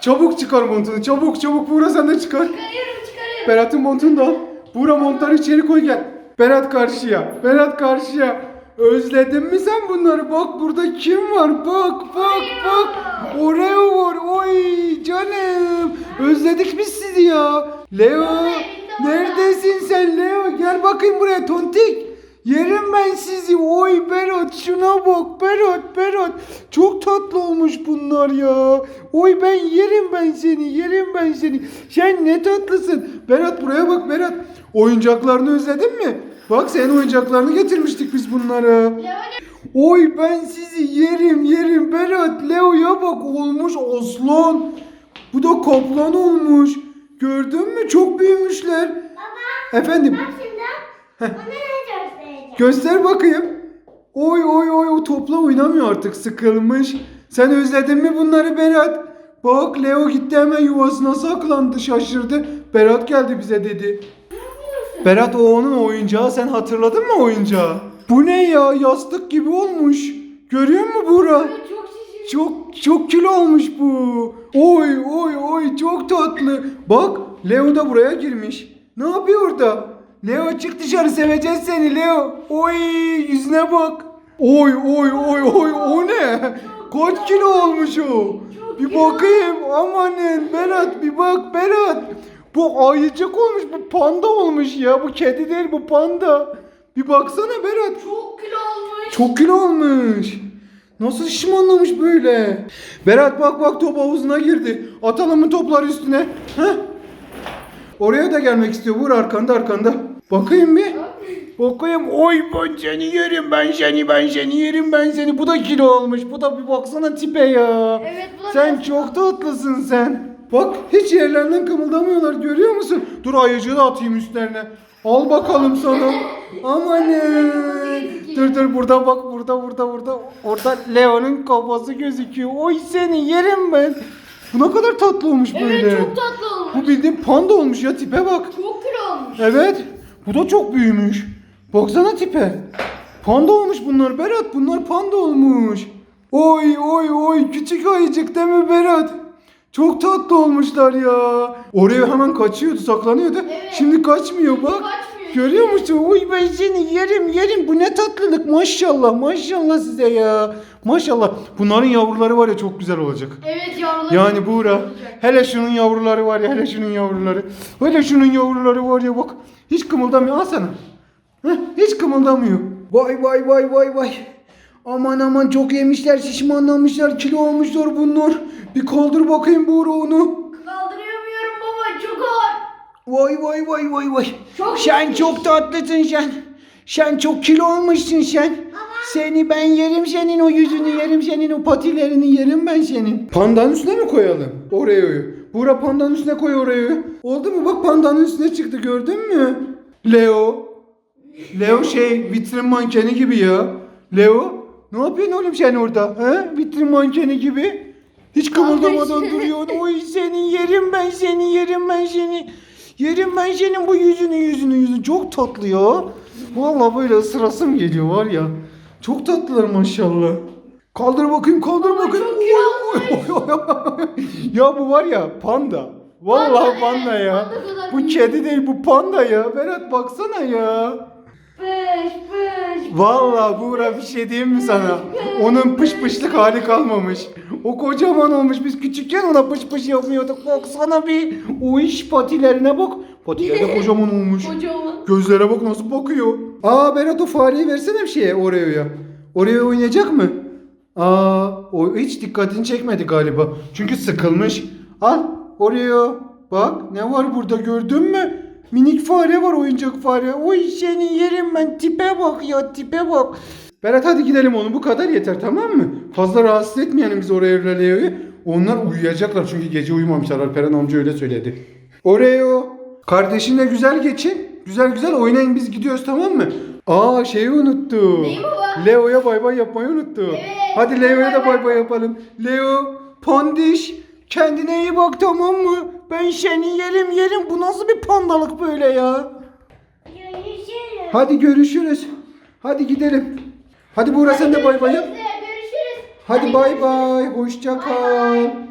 Çabuk çıkar montunu. Çabuk çabuk Buğra sen de çıkar. Çıkarıyorum çıkarıyorum. Berat'ın montunu da al. Buğra montları içeri koy gel. Berat karşıya. Berat karşıya. Özledin mi sen bunları? Bak burada kim var? Bak bak bak. Oreo var. Oy canım. Özledik biz sizi ya. Leo. Neredesin sen Leo? Gel bakayım buraya tontik. Yerim ben sizi. Oy Berat şuna bak Berat Berat. Çok tatlı olmuş bunlar ya. Oy ben yerim ben seni. Yerim ben seni. Sen ne tatlısın. Berat buraya bak Berat. Oyuncaklarını özledin mi? Bak senin oyuncaklarını getirmiştik biz bunlara. Oy ben sizi yerim yerim Berat. Leo'ya bak olmuş aslan. Bu da kaplan olmuş. Gördün mü? Çok büyümüşler. Baba Efendim bak şimdi. Bana ne göstereceğim? Göster bakayım. Oy oy oy o topla oynamıyor artık sıkılmış. Sen özledin mi bunları Berat? Bak Leo gitti hemen yuvasına saklandı şaşırdı. Berat geldi bize dedi. Berat o onun oyuncağı sen hatırladın mı oyuncağı? Bu ne ya yastık gibi olmuş. Görüyor musun Buğra? Çok çok kilo olmuş bu. Oy oy oy çok tatlı. Bak Leo da buraya girmiş. Ne yapıyor orada? Leo çık dışarı seveceğiz seni Leo. Oy yüzüne bak. Oy oy oy oy o ne? Kaç kilo olmuş o? Bir bakayım amanın Berat bir bak Berat. Bu ayıcık olmuş bu panda olmuş ya. Bu kedi değil bu panda. Bir baksana Berat. Çok kilo olmuş. Çok kilo olmuş. Nasıl şişmanlamış böyle? Berat bak bak top havuzuna girdi. Atalım mı topları üstüne? Heh. Oraya da gelmek istiyor. Vur arkanda arkanda. Bakayım bir. Bakayım. Oy ben seni yerim ben seni ben seni yerim ben seni. Bu da kilo olmuş. Bu da bir baksana tipe ya. Evet, bu da Sen biraz- çok tatlısın sen. Bak hiç yerlerinden kımıldamıyorlar görüyor musun? Dur ayıcığı da atayım üstlerine. Al bakalım sana. Amanın. Dur dur burada bak burada burada burada. Orada Leo'nun kafası gözüküyor. Oy seni yerim ben. Bu ne kadar tatlı olmuş böyle. Evet çok tatlı olmuş. Bu bildiğin panda olmuş ya tipe bak. Çok kilo olmuş. Evet. Bu da çok büyümüş. Baksana tipe. Panda olmuş bunlar Berat. Bunlar panda olmuş. Oy oy oy küçük ayıcık değil mi Berat? Çok tatlı olmuşlar ya. Oraya hemen kaçıyordu, saklanıyordu. Evet. Şimdi kaçmıyor bak. Görüyor musun? Oy ben seni yerim yerim. Bu ne tatlılık maşallah maşallah size ya. Maşallah. Bunların yavruları var ya çok güzel olacak. Evet yavrular. Yani Buğra hele şunun yavruları var ya hele şunun yavruları. Hele şunun yavruları var ya bak. Hiç kımıldamıyor al sana. Heh, hiç kımıldamıyor. Vay vay vay vay vay. Aman aman çok yemişler şişmanlamışlar kilo olmuşlar bunlar. Bir kaldır bakayım Buğra onu. Kaldıramıyorum baba çok ağır. Vay vay vay vay vay. Çok sen iyiymiş. çok tatlısın sen. Sen çok kilo olmuşsun sen. Seni ben yerim senin o yüzünü yerim senin o patilerini yerim ben senin. Pandanın üstüne mi koyalım? Oreo'yu. Buğra pandanın üstüne koy Oreo'yu. Oldu mu? Bak pandanın üstüne çıktı gördün mü? Leo. Leo şey vitrin mankeni gibi ya. Leo. Ne yapıyorsun oğlum sen orada? He? Vitrin mankeni gibi. Hiç kımıldamadan duruyorsun. Oy seni yerim ben seni yerim ben seni. Yerim ben senin bu yüzünü yüzünü yüzünü. Çok tatlı ya. Vallahi böyle ısırasım geliyor var ya. Çok tatlılar maşallah. Kaldır bakayım kaldır bakayım. ya bu var ya panda. Vallahi Panda, panda evet, ya. panda Bu kedi değil bu panda ya. Berat baksana ya. Pış pış. Vallahi Buğra bir şey diyeyim mi sana? Onun pış pışlık hali kalmamış. O kocaman olmuş. Biz küçükken ona pış pış yapmıyorduk. Baksana bir. O iş patilerine bak. Patileri de kocaman olmuş. Kocaman. Gözlere bak nasıl bakıyor. Aa Berat o fareyi versene bir şeye Oreo'ya. Oreo oynayacak mı? Aa o hiç dikkatini çekmedi galiba. Çünkü sıkılmış. Al Oreo. Bak ne var burada gördün mü? Minik fare var oyuncak fare. Oy seni yerim ben tipe bak ya tipe bak. Berat hadi gidelim oğlum bu kadar yeter tamam mı? Fazla rahatsız etmeyelim biz Oreo ile Leo'yu. Onlar uyuyacaklar çünkü gece uyumamışlar. Alperen amca öyle söyledi. Oreo. Kardeşinle güzel geçin. Güzel güzel oynayın biz gidiyoruz tamam mı? Aa şeyi. Neyi baba? Leo'ya bay bay yapmayı unuttum. Evet, Hadi Leo'ya da bay bay. bay bay yapalım. Leo, Pandiş kendine iyi bak tamam mı? Ben seni yerim yerim. Bu nasıl bir pandalık böyle ya? Görüşürüz. Hadi görüşürüz. Hadi gidelim. Hadi Buğra sen de bay bay yap. Görüşürüz. Hadi bay bay. Hoşça kal.